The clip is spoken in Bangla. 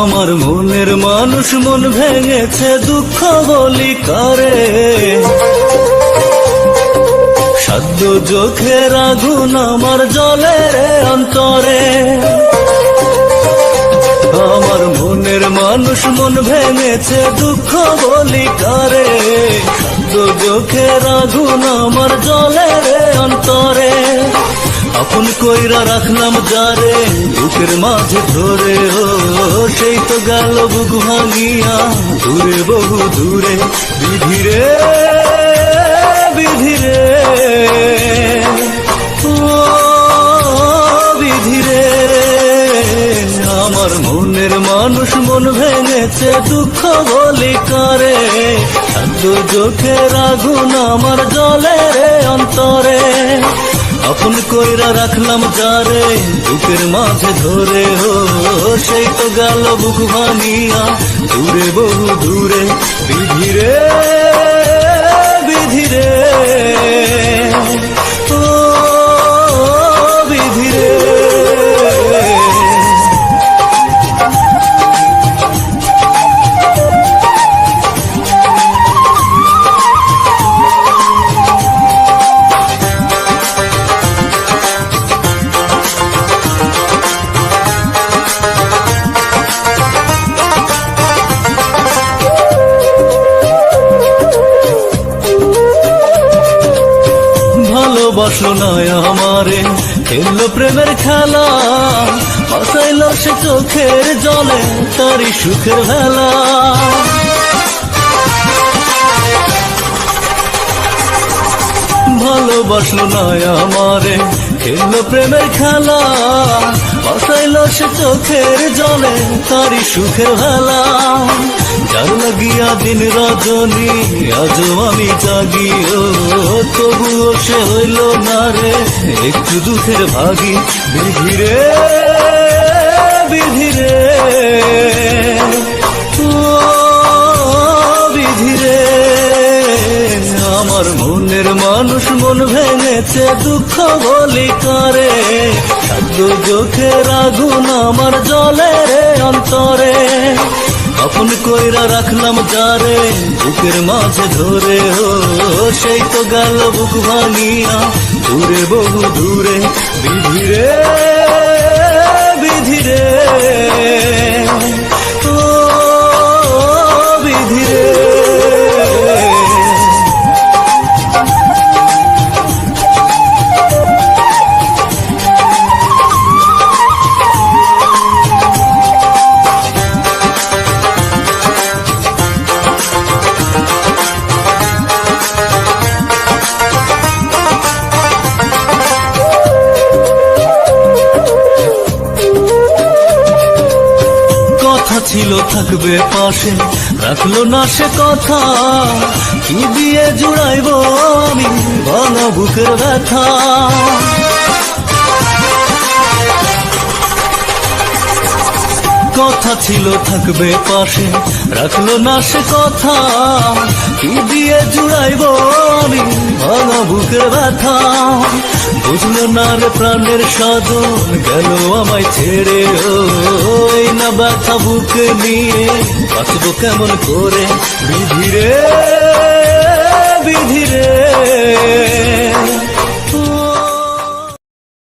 আমার মনের মানুষ মন ভেঙেছে দুঃখ বলি করে? সাধ্য চোখের আগুন আমার জলের অন্তরে। আমার মনের মানুষ মন ভেঙেছে দুঃখ বলি করে? সাধ্য চোখের আগুন আমার জলের অন্তরে। আপন কইরা রাখলাম যারে, বুকের মাঝে ধরে, ও, সেই তো গেল বুক ভাঙিয়া। দূরে, বহু দূরে, বিধিরে বিধিরে। ও, বিধিরে, আমার মনের মানুষ মন ভেঙেছে দুঃখ বলি করে। সাধ্য চোখের আগুন আমার জলের অন্তরে। আপন কইরা রাখলাম যারে বুকের মাঝে ধরে, ও, সেই তো গেল বুক ভানিয়া দূরে বহু দূরে, বিধিরে না আমারে। খেললো প্রেমের খেলা বাসাইল সে চোখের জলে তারি সুখের ভেলা ভালোবাসলো না আমারে খেললো প্রেমের খেলা, বাসাইল সে চোখের জলে, তারই সুখের ভেলা যার লাগিয়া দিন রজনী, আজও আমি জাগি ও তবুও সে হইল না রে, একটু দুঃখের ভাগি, বিধিরে বিধিরে। ভেঙেছে দুঃখ বলি করে। সাধ্য চোখে রাগুন আমার জলের অন্তরে। আপন কইরা রাখলাম যারে, বুকের মাঝে ধরে। ও, সেই তো গেল বুক ভাঙিয়া। দূরে বহু দূরে, বিধিরে। ছিল থাকবে পাশে। রাখল না সে কথা কি দিয়ে জুড়াইব আমি? ভাঙা বুকের ব্যথা। কথা ছিল, থাকবে পাশে। রাখল না সে কথা, কি দিয়ে জুড়াইব আমি? ভাঙা বুকের ব্যথা। বুঝলো না রে প্রাণের সাধন, গেল আমায় ছেড়ে। ও এই না ব্যথা বুকে নিয়ে বাঁচবো কেমন করে? বিধিরে বিধিরে